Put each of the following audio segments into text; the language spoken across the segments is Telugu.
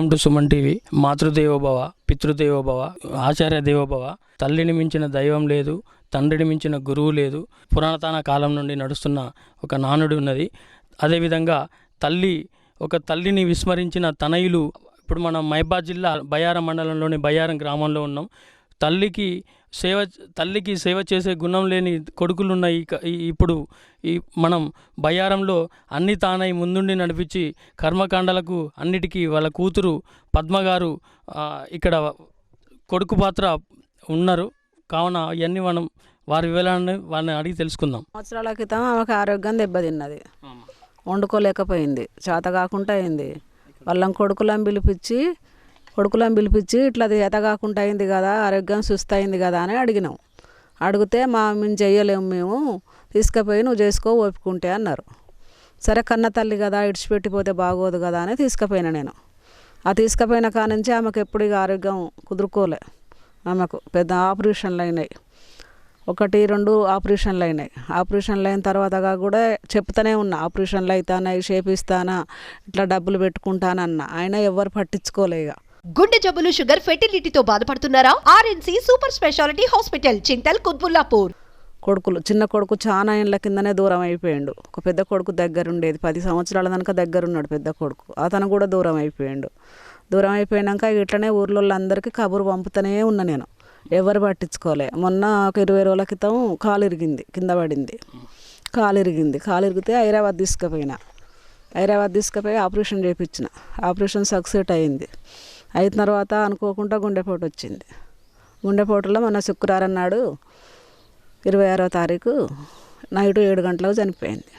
Welcome to Suman TV. Matrudevobhava పితృదేవోభవ ఆచార్య దేవోభవ. తల్లిని మించిన దైవం లేదు తండ్రిని మించిన గురువు లేదు. పురాతన కాలం నుండి నడుస్తున్న ఒక నానుడి ఉన్నది. అదేవిధంగా తల్లి ఒక తల్లిని విస్మరించిన తనయులు ఇప్పుడు మనం మైబాద్ జిల్లా బయ్యారం మండలంలోని బయ్యారం గ్రామంలో ఉన్నాం. తల్లికి సేవ తల్లికి సేవ చేసే గుణం లేని కొడుకులు ఉన్నాయి ఇక- ఈ- ఇప్పుడు ఈ మనం బయ్యారంలో అన్ని తానై ముందుండి నడిపించి కర్మకాండలకు అన్నిటికీ వాళ్ళ కూతురు పద్మ గారు ఆ, ఇక్కడ కొడుకు పాత్ర ఉన్నారు. కావున ఇవన్నీ మనం వారి వివరాన్ని వారిని అడిగి తెలుసుకుందాం. సంవత్సరాల క్రితం ఆమెకు ఆరోగ్యం దెబ్బతిన్నది. వండుకోలేకపోయింది. చేత కాకుండా అయింది. వాళ్ళని కొడుకులను పిలిపించి కొడుకులను పిలిపించి ఇట్లా అది ఎతగాకుండా అయింది కదా ఆరోగ్యం సుస్థ అయింది కదా అని అడిగినాం. అడిగితే మా మేము చేయలేము మేము తీసుకుపోయి నువ్వు చేసుకో ఒప్పుకుంటే అన్నారు. సరే కన్న తల్లి కదా ఇడిచిపెట్టిపోతే బాగోదు కదా అని తీసుకుపోయినా నేను. ఆ తీసుకుపోయిన కానుంచి ఆమెకు ఎప్పుడు ఇక ఆరోగ్యం కుదురుకోలే. ఆమెకు పెద్ద ఆపరేషన్లు అయినాయి. ఒకటి రెండు ఆపరేషన్లు అయినాయి. ఆపరేషన్లు అయిన తర్వాత కూడా చెప్తానే ఉన్నా ఆపరేషన్లు అవుతానాయి చేపిస్తానా ఇట్లా డబ్బులు పెట్టుకుంటానన్నా. ఆయన ఎవరు పట్టించుకోలే ఇక. గుండె జబ్బులు షుగర్ ఫెర్టిలిటీతో బాధపడుతున్నారా? RNC super speciality hospital Chintal Qutbullapur. కొడుకులు చిన్న కొడుకు చాలా ఏళ్ళ కిందనే దూరం అయిపోయాడు. ఒక పెద్ద కొడుకు దగ్గర ఉండేది పది సంవత్సరాల దానిక దగ్గర ఉన్నాడు పెద్ద కొడుకు. అతను కూడా దూరం అయిపోయాడు. దూరం అయిపోయాక ఇట్లనే ఊర్లో అందరికీ కబురు పంపుతూనే ఉన్నా నేను. ఎవరు పట్టించుకోలే. మొన్న ఒక ఇరవై రోజుల క్రితం కాలు ఇరిగింది కింద పడింది. కాలు ఇరిగింది కాలు ఇరిగితే హైదరాబాద్ తీసుకుపోయినా. హైదరాబాద్ తీసుకుపోయి ఆపరేషన్ చేయించిన ఆపరేషన్ సక్సెస్ అయింది. అయిన తర్వాత అనుకోకుండా గుండెపోటు వచ్చింది. గుండెపోటులో మన శుక్రవారం నాడు ఇరవై ఆరో తారీఖు నైట్ ఏడు గంటలకు చనిపోయింది.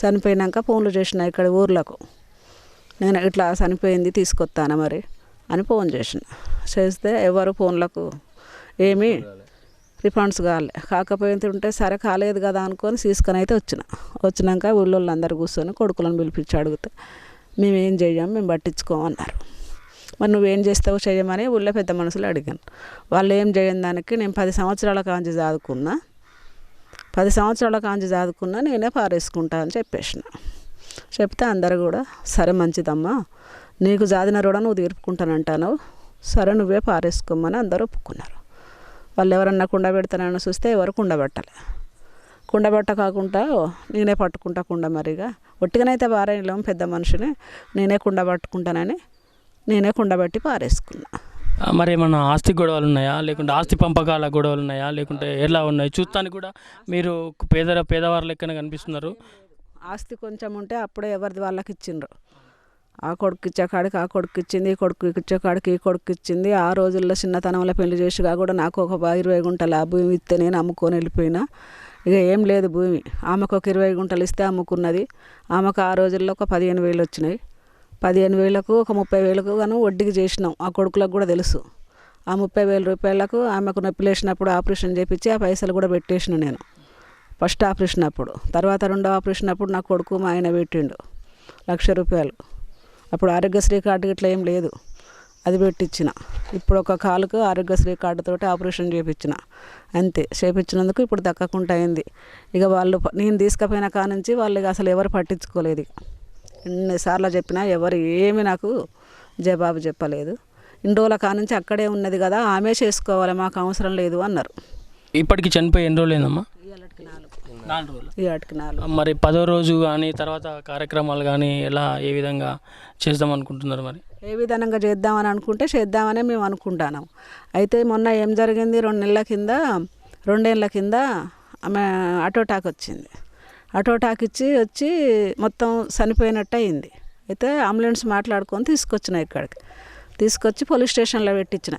చనిపోయినాక ఫోన్లు చేసిన ఇక్కడ ఊర్లకు. నేను ఇట్లా చనిపోయింది తీసుకొస్తాను మరి అని ఫోన్ చేసిన. చేస్తే ఎవరు ఫోన్లకు ఏమీ రిఫండ్స్ కాలే. కాకపోతే ఉంటే సరే కాలేదు కదా అనుకొని తీసుకొని అయితే వచ్చిన. వచ్చినాక ఊళ్ళో అందరు కూర్చొని కొడుకులను పిలిపించి అడిగితే మేము ఏం మేము పట్టించుకోమన్నారు. మరి నువ్వేం చేస్తావు చేయమని ఊళ్ళో పెద్ద మనుషులు అడిగాను. వాళ్ళు ఏం చేయని దానికి నేను పది సంవత్సరాల కాంచి చదువుకున్నా పది సంవత్సరాల కాంచి చదువుకున్నా నేనే పారేసుకుంటా అని చెప్పేసిన. చెప్తే అందరు కూడా సరే మంచిదమ్మా నీకు జాదిన కూడా నువ్వు తీర్పుకుంటానంటాను సరే నువ్వే పారేసుకోమని అందరూ ఒప్పుకున్నారు. వాళ్ళు ఎవరన్నా కుండ పెడతానని చూస్తే ఎవరు కుండ పెట్టలే. కాకుండా నేనే పట్టుకుంటా కుండ మరిగా. ఒట్టిగానైతే పారేయలేము పెద్ద మనిషిని నేనే కుండ పట్టుకుంటానని నేనే కుండ పెట్టి పారేసుకున్నా మరి ఏమన్నా ఆస్తి గొడవలు ఉన్నాయా? లేకుంటే ఆస్తి పంపకాల గొడవలు ఉన్నాయా? లేకుంటే ఎలా ఉన్నాయి? చూస్తానికి కూడా మీరు పేద పేదవారి లెక్కన కనిపిస్తున్నారు. ఆస్తి కొంచెం ఉంటే అప్పుడే ఎవరిది వాళ్ళకి ఇచ్చిండ్రు. ఆ కొడుకు ఇచ్చే కాడికి ఆ కొడుకు ఇచ్చింది ఈ కొడుకు ఇచ్చే కాడికి ఈ కొడుకు ఇచ్చింది. ఆ రోజుల్లో చిన్నతనంలో పెళ్ళి చేసిగా కూడా నాకు ఒక ఇరవై గుంటల ఆ భూమి ఇస్తే నేను అమ్ముకొని వెళ్ళిపోయినా. ఇక ఏం లేదు భూమి. ఆమెకు ఒక ఇరవై గుంటలు ఇస్తే అమ్ముకున్నది. ఆమెకు ఆ రోజుల్లో ఒక పదిహేను వేలు వచ్చినాయి. పదిహేను వేలకు ఒక ముప్పై వేలకు గాను వడ్డీకి చేసినాం. ఆ కొడుకులకు కూడా తెలుసు. ఆ ముప్పై వేల రూపాయలకు ఆమెకు నొప్పి లేచినప్పుడు ఆపరేషన్ చేపించి ఆ పైసలు కూడా పెట్టేసిన నేను. ఫస్ట్ ఆపరేషన్ అప్పుడు. తర్వాత రెండో ఆపరేషన్ అప్పుడు నా కొడుకు మా ఆయన పెట్టిండు. లక్ష రూపాయలు. అప్పుడు ఆరోగ్యశ్రీ కార్డు ఇట్లా ఏం లేదు. అది పెట్టించిన ఇప్పుడు ఒక కాలుకు ఆరోగ్యశ్రీ కార్డుతో ఆపరేషన్ చేయించిన అంతే. చేయించినందుకు ఇప్పుడు దక్కకుండా అయింది. ఇక వాళ్ళు నేను తీసుకుపోయిన కాడ నుంచి వాళ్ళు అసలు ఎవరు పట్టించుకోలేదు ఎన్నిసార్లు చెప్పినా ఎవరు ఏమి నాకు జవాబు చెప్పలేదు. ఇన్ని రోజుల కాడ నుంచి అక్కడే ఉన్నది కదా ఆమె చేసుకోవాలి మాకు అవసరం లేదు అన్నారు. ఇప్పటికి చనిపోయి ఎన్ని రోజులైందమ్మా నాలుగు. రోజులు. నాలుగు. మరి పదో రోజు కానీ తర్వాత కార్యక్రమాలు కానీ ఎలా ఏ విధంగా చేద్దాం అనుకుంటున్నారు మరి? ఏ విధంగా చేద్దామని అనుకుంటే చేద్దామనే మేము అనుకుంటున్నాం. అయితే మొన్న ఏం జరిగింది? రెండు నెలల కింద రెండేళ్ళ కింద ఆమె అటోటాక్ వచ్చింది. అటోటాక్ ఇచ్చి వచ్చి మొత్తం చనిపోయినట్టు అయింది అయితే అంబులెన్స్ మాట్లాడుకొని తీసుకొచ్చిన ఇక్కడికి. తీసుకొచ్చి పోలీస్ స్టేషన్లో పెట్టించిన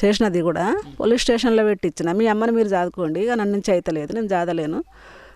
చేసినది కూడా పోలీస్ స్టేషన్లో పెట్టించిన మీ అమ్మని మీరు చదువుకోండి ఇక నన్ను నుంచి అయితలేదు నేను చదవలేను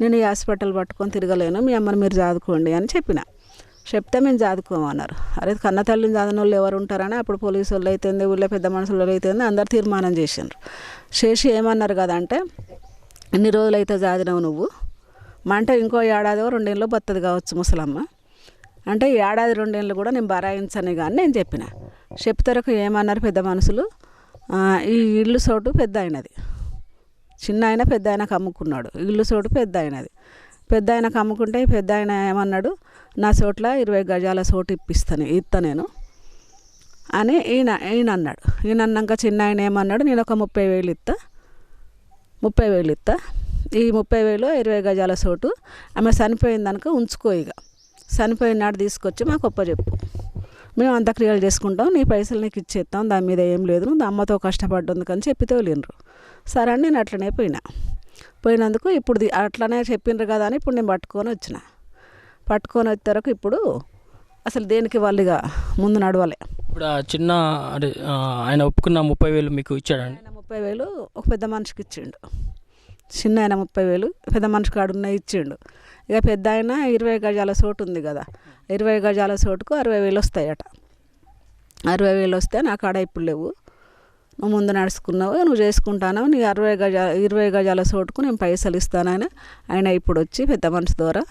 నేను ఈ హాస్పిటల్ పట్టుకొని తిరగలేను మీ అమ్మని మీరు చదువుకోండి అని చెప్పిన. చెప్తే మేము చదువుకోమన్నారు అరే కన్న తల్లిని చదివిన వాళ్ళు ఎవరు ఉంటారని అప్పుడు పోలీసు వాళ్ళు అయితేంది ఊళ్ళో పెద్ద మనుషులు అయితేంది అందరు తీర్మానం చేసిండ్రు. చేసి ఏమన్నారు కదా అంటే ఎన్ని చదివినావు నువ్వు మంట ఇంకో ఏడాది రెండేళ్ళు బత్తది కావచ్చు ముసలమ్మ. అంటే ఏడాది రెండేళ్ళు కూడా నేను బరాయించని కానీ నేను చెప్పిన. చెప్తారకు ఏమన్నారు పెద్ద మనుషులు ఈ ఇల్లు చోటు పెద్ద అయినది చిన్న ఆయన పెద్ద ఆయనకు అమ్ముకున్నాడు. ఇల్లు చోటు పెద్ద అయినది పెద్ద ఆయనకు అమ్ముకుంటే పెద్ద ఆయన ఏమన్నాడు? నా చోట్ల ఇరవై గజాల చోటు ఇప్పిస్తాను ఇస్తా నేను అని ఈయన ఈయన అన్నాడు ఈయన అన్నాక చిన్న ఆయన ఏమన్నాడు? నేను ఒక ముప్పై వేలు ఇస్తా ముప్పై వేలు ఇస్తా ఈ ముప్పై వేలు ఇరవై గజాల చోటు ఆమె చనిపోయిందనుక ఉంచుకో ఇక చనిపోయిన నాడు తీసుకొచ్చి మాకు ఒప్పచెప్పు మేము అంత్యక్రియలు చేసుకుంటాం నీ పైసలు నీకు ఇచ్చేస్తాం దాని మీద ఏం లేదు నువ్వు అమ్మతో కష్టపడ్డందుకు అని చెప్పి తోలిండ్రు సరే అని నేను అట్లనే పోయినా. పోయినందుకు ఇప్పుడు అట్లనే చెప్పిండ్రు కదా అని ఇప్పుడు నేను పట్టుకొని వచ్చిన. పట్టుకొని వచ్చేవరకు ఇప్పుడు అసలు దేనికి వాళ్ళు ఇక ముందు నడవలే. ఇప్పుడు ఆ చిన్న ఆయన ఒప్పుకున్న ముప్పై వేలు మీకు ఇచ్చాడండి ముప్పై వేలు ఒక పెద్ద మనిషికి ఇచ్చిండు. చిన్న ఆయన ముప్పై వేలు పెద్ద మనిషి కాడున్న ఇచ్చిండు. ఇక పెద్ద ఆయన ఇరవై గజాల చోటు ఉంది కదా. ఇరవై గజాల చోటుకు అరవై వేలు వస్తాయట. అరవై వేలు వస్తే నా కాడ ఇప్పుడు లేవు. నువ్వు ముందు నడుచుకున్నావు నువ్వు చేసుకుంటాను నీ అరవై గజా ఇరవై గజాల చోటుకు నేను పైసలు ఇస్తానని ఆయన. ఇప్పుడు వచ్చి పెద్ద మనిషి ద్వారా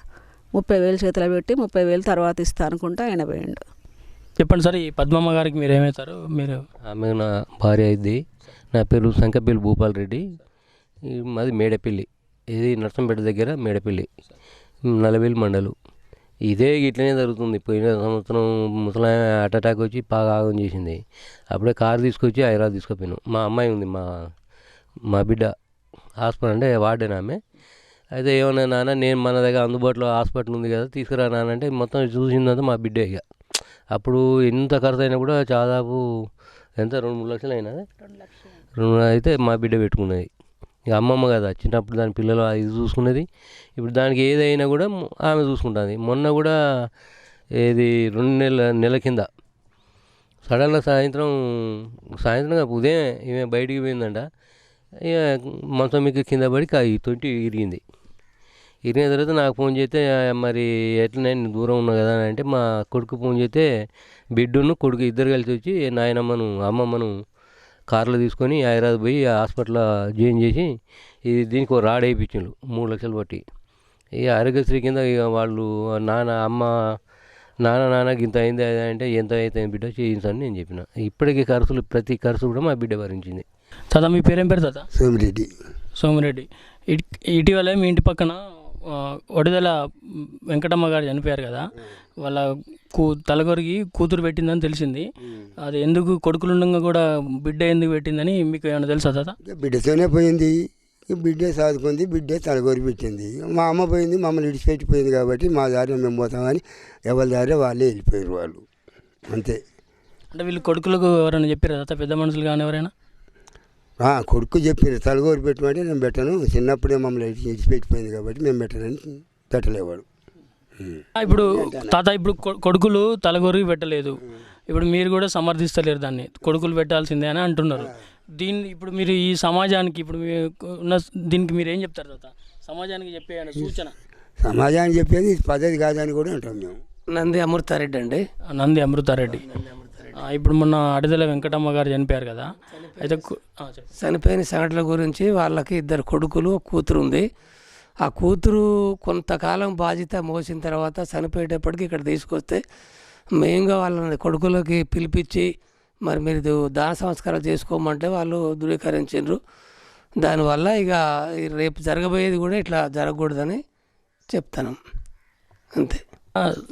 ముప్పై వేలు చేతిలో పెట్టి ముప్పై వేలు తర్వాత ఇస్తా అనుకుంటా ఆయన పోయిండు. చెప్పండి సార్ ఈ పద్మమ్మ గారికి మీరు ఏమవుతారు? మీరు ఆమె నా భార్య అయింది నా పేరు సంకపల్లి భూపాల్ రెడ్డి. మాది మేడపల్లి. ఇది నర్సంపేట దగ్గర మేడపల్లి. నలవేలు మండలు. ఇదే ఇట్లనే జరుగుతుంది. పోయిన సంవత్సరం ముసలామె హార్ట్ అటాక్ వచ్చి బాగా ఆగం చేసింది. అప్పుడే కారు తీసుకొచ్చి హైదరాబాద్ తీసుకుపోయాను. మా అమ్మాయి ఉంది మా మా బిడ్డ. హాస్పిటల్ అంటే వార్డెన్ ఆమె. అయితే ఏమన్నా నాన్న నేను మన దగ్గర అందుబాటులో హాస్పిటల్ ఉంది కదా తీసుకురా నాన్న అంటే మొత్తం చూసిందంతా మా బిడ్డ ఇక. అప్పుడు ఎంత ఖర్చు అయినా కూడా దాదాపు ఎంత? రెండు మూడు లక్షలు అయినా? రెండు అయితే మా బిడ్డ పెట్టుకున్నది. ఇక అమ్మమ్మ కదా చిన్నప్పుడు దాని పిల్లలు అది చూసుకునేది. ఇప్పుడు దానికి ఏదైనా కూడా ఆమె చూసుకుంటుంది. మొన్న కూడా ఇది రెండు నెలల నెల కింద సడన్గా సాయంత్రం సాయంత్రం కాదు, ఉదయం ఈమె బయటికి పోయిందంట. ఇక మంచం మీకు కింద పడి కా- ఈ తొట్టి ఇరిగింది. ఇరిగిన తర్వాత నాకు ఫోన్ చేస్తే మరి ఎట్లా నేను దూరం ఉన్నా కదా అని అంటే మా కొడుకు ఫోన్ చేస్తే బిడ్డను కొడుకు ఇద్దరు కలిసి వచ్చి నాయనమ్మను అమ్మమ్మను కార్లో తీసుకొని హైదరాబాద్ పోయి హాస్పిటల్లో జాయిన్ చేసి ఇది దీనికి ఒక రాడ్ వేయించిండు మూడు లక్షలు పట్టి. ఇక ఆరోగ్యశ్రీ కింద ఇక వాళ్ళు నాన్న అమ్మ నాన్న నాన్నకి ఇంత అయింది అది అంటే ఎంత అయితే బిడ్డ చేయించని నేను చెప్పిన. ఇప్పటికీ ఖర్చులు ప్రతి ఖర్చు కూడా మా బిడ్డ భరించింది. తాత మీ పేరేం పేరు తాత? సోమిరెడ్డి. సోమిరెడ్డి. ఇట్- ఇటీవలే మీ ఇంటి పక్కన ఒడిదల వెంకటమ్మ గారు చనిపోయారు కదా. వాళ్ళ కూ తలగొరికి కూతురు పెట్టిందని తెలిసింది. అది ఎందుకు కొడుకులుండగా కూడా బిడ్డ ఎందుకు పెట్టిందని మీకు ఏమైనా తెలుసా తాత? బిడ్డతోనే పోయింది. బిడ్డే సాదుకుంది బిడ్డే తలగొరి పెట్టింది. మా అమ్మ పోయింది మమ్మల్ని విడిచిపెట్టిపోయింది కాబట్టి మా దారి మేము పోతామని ఎవరి దారి వాళ్ళే వెళ్ళిపోయారు వాళ్ళు. అంతే. అంటే వీళ్ళు కొడుకులకు ఎవరైనా చెప్పారు తాత? పెద్ద మనుషులు కానీ ఎవరైనా? కొడుకు చెప్పారు తలగోరి పెట్టమంటే నేను పెట్టను. చిన్నప్పుడే మమ్మల్ని విడిచిపెట్టిపోయింది కాబట్టి మేము పెట్టనని పెట్టలేవాడు. ఇప్పుడు తాత ఇప్పుడు కొడుకులు తలగొరికి పెట్టలేదు. ఇప్పుడు మీరు కూడా సమర్థిస్తలేరు దాన్ని. కొడుకులు పెట్టాల్సిందే అని అంటున్నారు. దీన్ని ఇప్పుడు మీరు ఈ సమాజానికి ఇప్పుడు మీ ఉన్న దీనికి మీరు ఏం చెప్తారు తాత? సమాజానికి చెప్పే సూచన. సమాజానికి చెప్పేది పద్ధతి కాదని కూడా అంటాం మేము. నంది అమృతారెడ్డి అండి. నంది అమృతారెడ్డి. ఇప్పుడు మొన్న అడిదల వెంకటమ్మ గారు చనిపోయారు కదా. అయితే. చనిపోయిన సంఘటనల గురించి వాళ్ళకి ఇద్దరు కొడుకులు కూతురు ఉంది. ఆ కూతురు కొంతకాలం బాధ్యత మోసిన తర్వాత చనిపోయేటప్పటికి ఇక్కడ తీసుకొస్తే మెయిన్గా వాళ్ళని కొడుకులకి పిలిపించి మరి మీరు దాన సంస్కారాలు చేసుకోమంటే వాళ్ళు ధృవీకరించారు దానివల్ల ఇక రేపు జరగబోయేది కూడా ఇట్లా జరగకూడదని చెప్తాను. అంతే.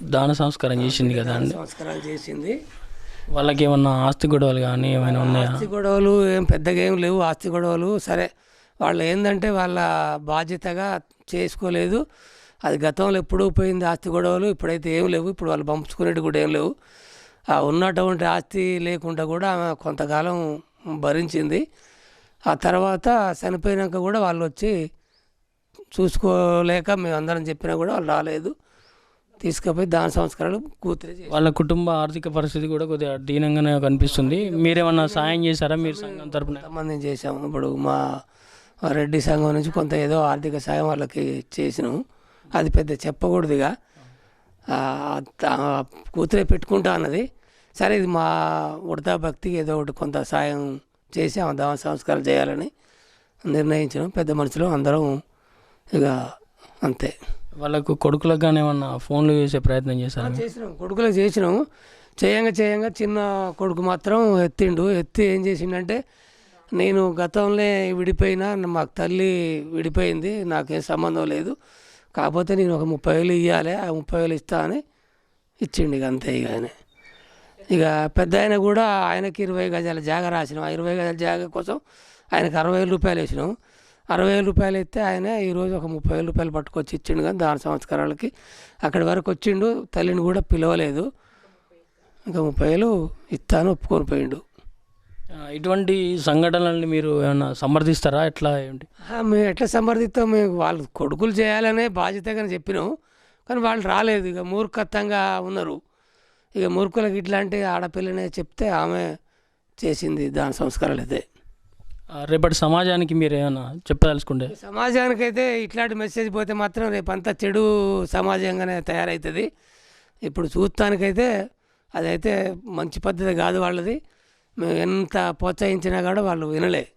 దాన సంస్కారం చేసింది కదా సంస్కారాలు చేసింది. వాళ్ళకి ఏమన్నా ఆస్తి గొడవలు కానీ ఏమైనా ఉన్నాయా? ఆస్తి గొడవలు ఏం పెద్దగా ఏం లేవు. ఆస్తి గొడవలు సరే. వాళ్ళు ఏంటంటే వాళ్ళ బాధ్యతగా చేసుకోలేదు. అది గతంలో ఎప్పుడూ పోయింది ఆస్తి గొడవలు. ఇప్పుడైతే ఏం లేవు. ఇప్పుడు వాళ్ళు పంపించుకునేట్టు కూడా ఏం లేవు. ఆ ఉన్నటువంటి ఆస్తి లేకుండా కూడా ఆమె కొంతకాలం భరించింది. ఆ తర్వాత చనిపోయినాక కూడా వాళ్ళు వచ్చి చూసుకోలేక మేము అందరం చెప్పినా కూడా వాళ్ళు రాలేదు. తీసుకుపోయి దాన సంస్కారాలు కూతురే వాళ్ళ కుటుంబ ఆర్థిక పరిస్థితి కూడా కొద్దిగా దీనంగానే కనిపిస్తుంది. మీరేమన్నా సాయం చేశారా మీరు సంఘం తరపున? కొంతమంది చేసాము ఇప్పుడు మా రెడ్డి సంఘం నుంచి కొంత ఏదో ఆర్థిక సాయం వాళ్ళకి చేసినాము అది పెద్ద చెప్పకూడదుగా. కూతురే పెట్టుకుంటా అన్నది. సరే ఇది మా ఉడతా భక్తికి ఏదో ఒకటి కొంత సాయం చేసి ఆమె దహన సంస్కారాలు చేయాలని నిర్ణయించినాం. పెద్ద మనుషులు అందరం ఇక అంతే. వాళ్ళకు కొడుకులకు కానీ ఏమన్నా ఫోన్లు చేసే ప్రయత్నం చేశారా? చేసినాం. కొడుకులకు చేసినాము చేయంగా చేయంగా చిన్న కొడుకు మాత్రం ఎత్తిండు. ఎత్తి ఏం చేసిండంటే నేను గతంలో విడిపోయినా మాకు తల్లి విడిపోయింది నాకేం సంబంధం లేదు. కాకపోతే నేను ఒక ముప్పై వేలు ఇవ్వాలి ఆ ముప్పై వేలు ఇస్తా అని ఇచ్చిండు ఇక అంతే ఇక ఆయన. ఇక పెద్ద ఆయన కూడా ఆయనకి ఇరవై గజాల జాగా రాసినాం. ఆ ఇరవై గజాల జాగా కోసం ఆయనకి అరవై వేల రూపాయలు వేసినాం. అరవై వేల రూపాయలు ఇస్తే ఆయన ఈరోజు ఒక ముప్పై వేల రూపాయలు పట్టుకొచ్చి ఇచ్చిండు కానీ దాని సంస్కారాలకి అక్కడి వరకు వచ్చిండు తల్లిని కూడా పిలవలేదు. ఇంకా ముప్పై వేలు ఇస్తాను ఒప్పుకొని పోయిండు. ఇటువంటి సంఘటనల్ని మీరు ఏమైనా సమర్థిస్తారా? ఎట్లా ఏంటి? మేము ఎట్లా సమర్థిస్తాం? మేము వాళ్ళు కొడుకులు చేయాలనే బాధ్యతగా చెప్పినాం. కానీ వాళ్ళు రాలేదు. ఇక మూర్ఖత్వంగా ఉన్నారు. ఇక మూర్ఖులకు ఇట్లాంటి ఆడపిల్లనే చెప్తే ఆమె చేసింది దాని సంస్కారాలు అయితే. రేపటి సమాజానికి మీరు ఏమైనా చెప్పదలుచుకుంటే? సమాజానికైతే ఇట్లాంటి మెసేజ్ పోతే మాత్రం రేపు చెడు సమాజంగానే తయారవుతుంది ఇప్పుడు చూస్తానికైతే అదైతే మంచి పద్ధతి కాదు వాళ్ళది. మేము ఎంత ప్రోత్సహించినా కూడా వాళ్ళు వినలే.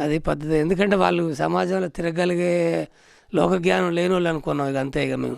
అది పద్ధతి. ఎందుకంటే వాళ్ళు సమాజంలో తిరగలిగే లోక జ్ఞానం లేని వాళ్ళు అనుకున్నాం ఇక అంతే ఇక మేము.